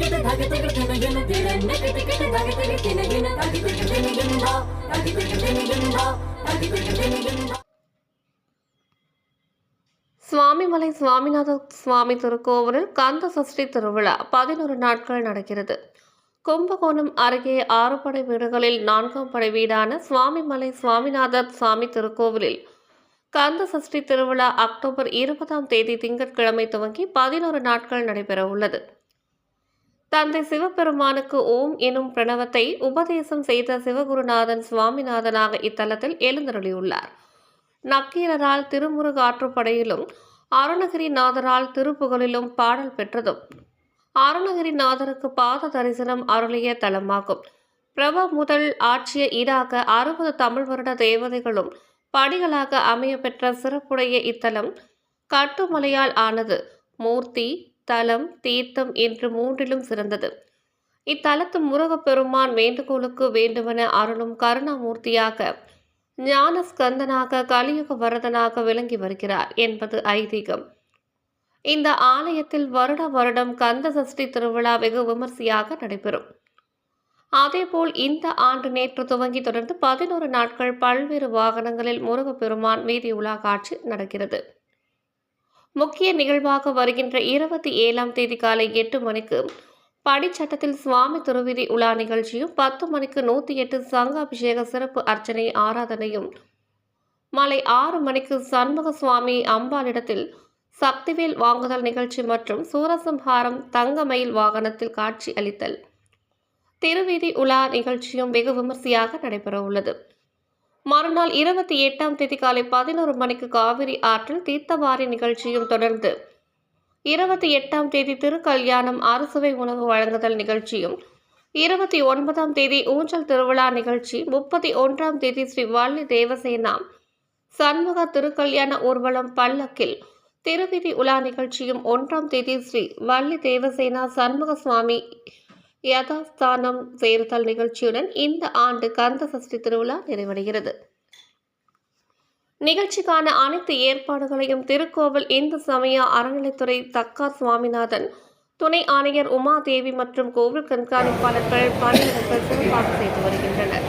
ಕಿಟ ಧಾಗೆ ತಗ ತಿನಗಿನ ತಿರನ್ನ ಕಿಟ ಕಿಟ ಧಾಗೆ ತಗ ತಿನಗಿನ ಧಾಗೆ ತಗ ತಿನಗಿನ ಧಾಗೆ ತಗ ತಿನಗಿನ ಧಾಗೆ ತಗ ತಿನಗಿನ சுவாமிமலை சுவாமிநாத சுவாமி திருக்கோவிலில் கந்த சஷ்டி திருவிழா பதினோரு நாட்கள் நடக்கிறது கும்பகோணம் அருகே ஆறு படை வீடுகளில் நான்காம் படை வீடான சுவாமிமலை சுவாமிநாத சுவாமி திருக்கோவிலில் கந்த சஷ்டி திருவிழா அக்டோபர் இருபதாம் தேதி திங்கட்கிழமை துவங்கி பதினோரு நாட்கள் நடைபெற உள்ளது தந்தை சிவபெருமானுக்கு ஓம் எனும் பிரணவத்தை உபதேசம் செய்த சிவகுருநாதன் சுவாமிநாதனாக இத்தலத்தில் எழுந்தருளியுள்ளார். நக்கீரரால் திருமுருகாற்றுப்படையிலும் அருணகிரிநாதரால் திருப்புகழிலும் பாடல் பெற்றதும் அருணகிரிநாதருக்கு பாத தரிசனம் அருளிய தலமாகும். பிரப முதல் ஆட்சிய ஈடாக அறுபது தமிழ் வருட தேவதைகளும் படிகளாக அமைய பெற்ற சிறப்புடைய இத்தலம் கட்டுமலையால் ஆனது. மூர்த்தி தலம் தீர்த்தம் என்று மூன்றிலும் சிறந்தது. இத்தலத்து முருகப்பெருமான் வேண்டுகோளுக்கு வேண்டுமென அருளும் கருணாமூர்த்தியாக ஞான ஸ்கந்தனாக கலியுக வரதனாக விளங்கி வருகிறார் என்பது ஐதீகம். இந்த ஆலயத்தில் வருட வருடம் கந்த சஷ்டி திருவிழா வெகு விமர்சையாக நடைபெறும். அதேபோல் இந்த ஆண்டு நேற்று துவங்கி தொடர்ந்து பதினோரு நாட்கள் பல்வேறு வாகனங்களில் முருகப்பெருமான் வீதி உலா காட்சி நடக்கிறது. முக்கிய நிகழ்வாக வருகின்ற இருபத்தி ஏழாம் தேதி காலை எட்டு மணிக்கு படிச்சட்டத்தில் சுவாமி திருவிதி உலா நிகழ்ச்சியும் பத்து மணிக்கு நூற்றி எட்டு சங்க அபிஷேக சிறப்பு அர்ச்சனை ஆராதனையும். மாலை ஆறு மணிக்கு சண்முக சுவாமி அம்பாளிடத்தில் சக்திவேல் வாங்குதல் நிகழ்ச்சி மற்றும் சூரசம்ஹாரம் தங்கமயில் வாகனத்தில் காட்சி அளித்தல். திருவீதி உலா நிகழ்ச்சியும் வெகு விமர்சையாக நடைபெற உள்ளது மறுநாள் இருபத்தி எட்டாம் தேதி காலை பதினோரு மணிக்கு காவிரி ஆற்றில் தீர்த்தவாரி நிகழ்ச்சியும் தொடர்ந்து. இருபத்தி எட்டாம் தேதி திருக்கல்யாணம் அறுசுவை உணவு வழங்குதல் நிகழ்ச்சியும் இருபத்தி ஒன்பதாம் தேதி ஊஞ்சல் திருவிழா நிகழ்ச்சி முப்பத்தி ஒன்றாம் தேதி ஸ்ரீ வள்ளி தேவசேனா சண்முக திருக்கல்யாண ஊர்வலம் பல்லக்கில் திருவிதி உலா நிகழ்ச்சியும் ஒன்றாம் தேதி ஸ்ரீ வள்ளி தேவசேனா சண்முக சுவாமி யதாஸ்தானம் சேர்த்தல் நிகழ்ச்சியுடன் இந்த ஆண்டு கந்த சஷ்டி திருவிழா நிறைவடைகிறது. நிகழ்ச்சிக்கான அனைத்து ஏற்பாடுகளையும் திருக்கோவில் இந்து சமய அறநிலைத்துறை தக்கார் சுவாமிநாதன் துணை ஆணையர் உமாதேவி மற்றும் கோவில் கண்காணிப்பாளர்கள் பணியிடங்கள் சிறப்பாக செய்து வருகின்றனர்.